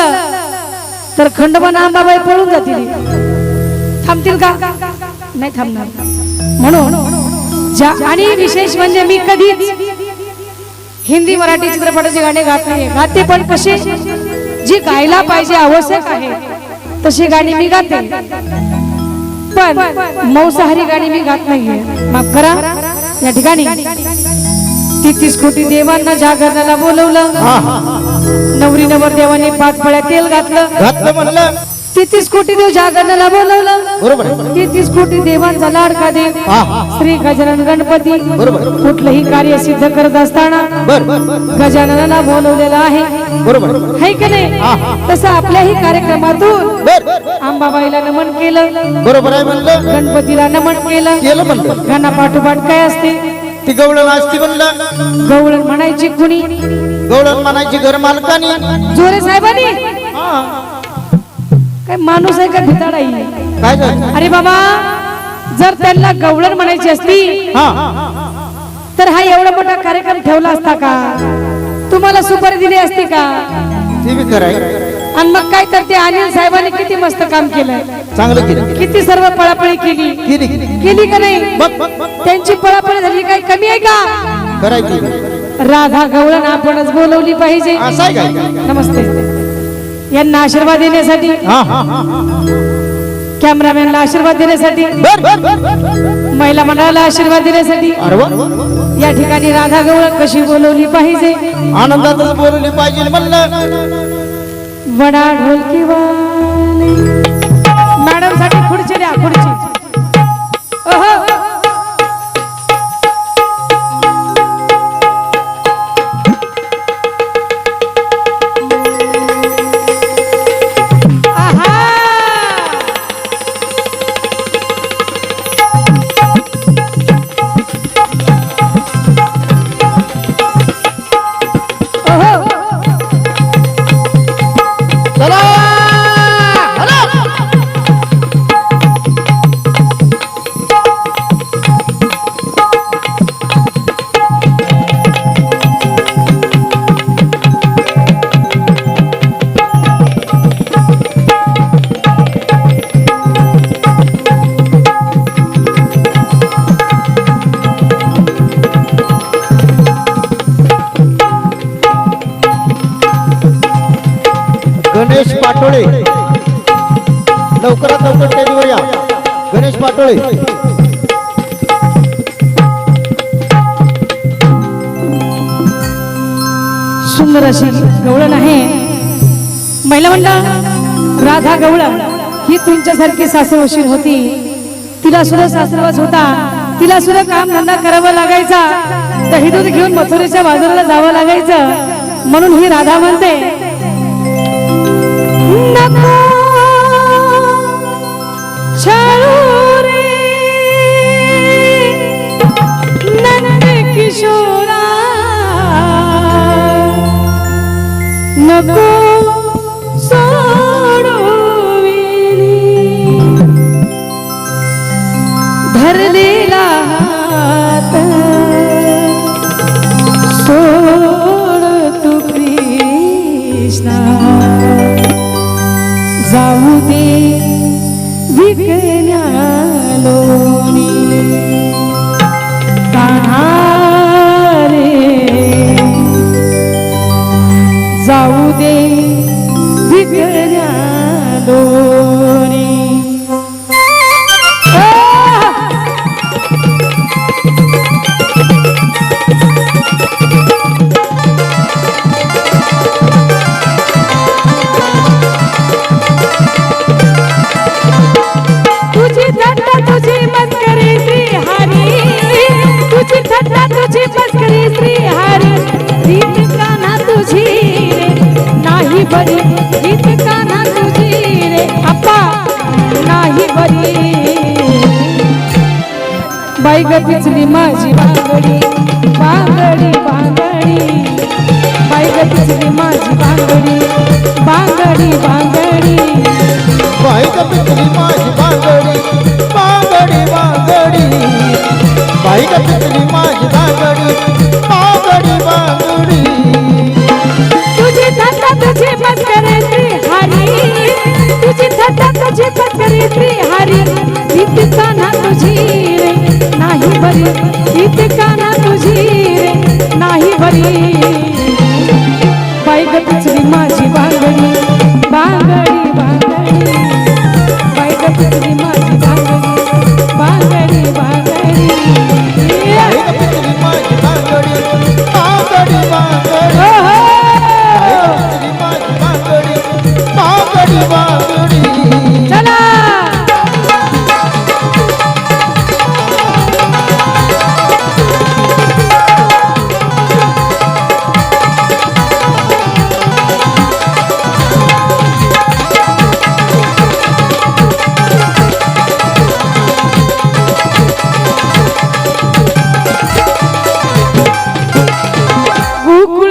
म्हणलं तर खंडोबा अंबाबाई पळून जातील. थांबतील का? नाही थांबणार. म्हणून ज्या आणि विशेष म्हणजे मी कधीच हिंदी मराठी चित्रपटाचे गाणे गात नाही गाते पण कसे? जी गायला पाहिजे आवश्यक आहे तशी गाणी मी गाते. पण मौसाहारी गाणी मी गात नाहीये. माफ करा या ठिकाणी. तेहतीस कोटी देवांना जागरणाला बोलवलं. नवरी नवर देवाने पाच फळ्या तेल घातलं. घातलं म्हणलं. तेहतीस कोटी देव जागरणाला बोलवलं. बरोबर. तेहतीस कोटी देवांचा लाडका देव. श्री गजानन गणपती. बरोबर. कुठलंही कार्य सिद्ध करत असताना गजाननाला बोलवलेलं आहे. बरोबर है की नाही? तसं आपल्याही कार्यक्रमातून अंबाबाईला नमन केलं. बरोबर आहे म्हणलं. गणपतीला नमन केलं. केलं म्हणलं. गाणा पाठोपाठ काय असते? ती गवळण असती म्हणलं. गवळण म्हणायची कुणी? गवळण म्हणायची घर मालकानी. जोरे साहेबांनी? काय माणूस आहे का भिताडाई? काय झालं? अरे बाबा जर त्यांना गवळण म्हणायची असती हा. तर हा एवढा मोठा कार्यक्रम ठेवला असता का? तुम्हाला सुपारी दिली असती का? आणि मग काय तर ते अनिल साहेबांनी किती मस्त काम केलं? चांगलं केलं. किती सर्व पळापळी केली? केली. केली का नाही? त्यांची पळापळी झाली काही कमी आहे का? करायची राधा गवळण आपणच बोलवली पाहिजे. नमस्ते. यांना आशीर्वाद देण्यासाठी कॅमेरामॅनला आशीर्वाद देण्यासाठी महिला मंडळाला आशीर्वाद देण्यासाठी या ठिकाणी राधा गवळण कशी बोलवली पाहिजे? आनंदातच बोलवली पाहिजे म्हणलं. वडा ढोलकी वाले. लवकरात लवकर स्टेजवर या. गणेश पाटोळे. सुंदर अशी गवळण आहे. महिला मंडळ राधा गवळण ही तुमच्यासारखी सासरवशीर होती. तिला सुद्धा सासरवास होता. तिला सुद्धा काम धंदा करावा लागायचा. दही दूध घेऊन मथुरेच्या बाजाराला जावं लागायचं. म्हणून ही राधा म्हणते किशोरा। नको धरलेला हात सोड तू कृष्णा। जाऊ दे। Baby. बाई ग पिचली माझी बांगडी बांगडी बांगडी बाई ग पिचली माझी बांगडी बांगडी बांगडी बाई ग पिचली माझी बांगडी बांगडी बांगडी बाई ग पिचली माझी बांगडी बांगडी बांगडी तुझी धंदा तुझी पत्करे श्री हरी. तुझी धंदा तुझी पत्करे श्री हरी. प्रीत কুকুর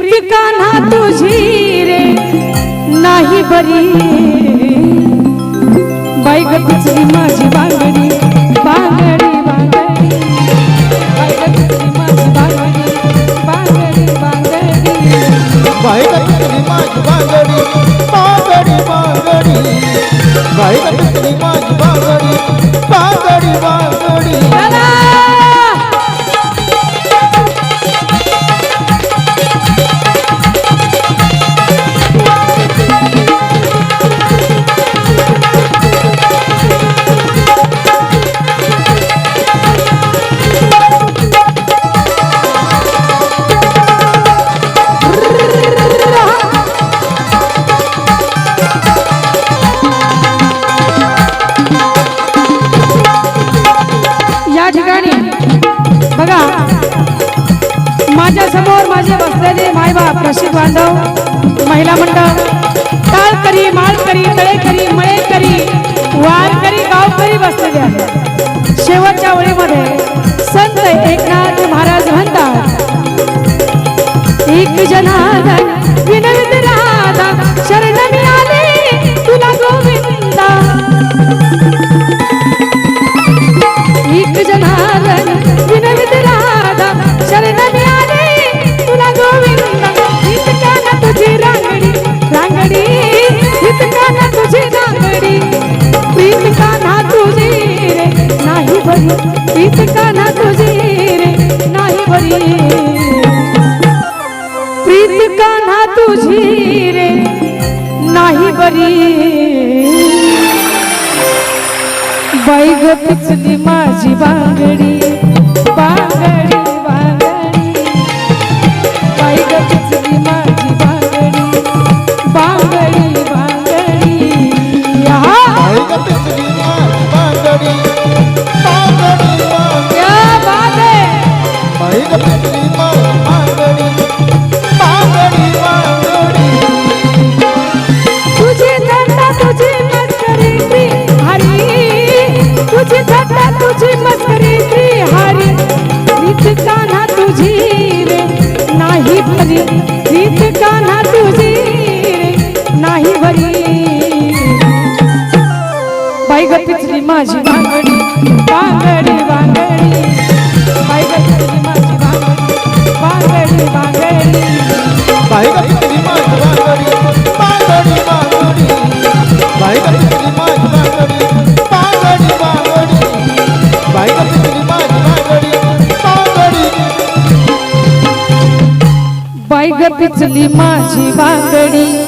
कान्हा तुझी रे. नाही बरी. बाई ग पिचली माझी बांगडी बांगडी बांगडी. माझी बांगडी बांगडी बांगडी. माझी बांगडी बांगडी बांगडी. माझी बांगडी बांगडी बांगडी. रसिक बांधव महिला मंडळ टाळ करी माळ करी तळे टाळकरी माळकरी तळेकरी मळेकरी वारकरी गावकरी बसलेले आहेत. शेवटच्या ओळीमध्ये संत एकनाथ महाराज म्हणतात एक जनार्दन विनवित राधा शरण मिळाले तुला गोविंदा. प्रीत कान्हा तुझी रे नाही बरी. बाई पिचली माझी बांगडी बांगडी बांगडी. बाई पिचली माझी पिचली माझी बांगडी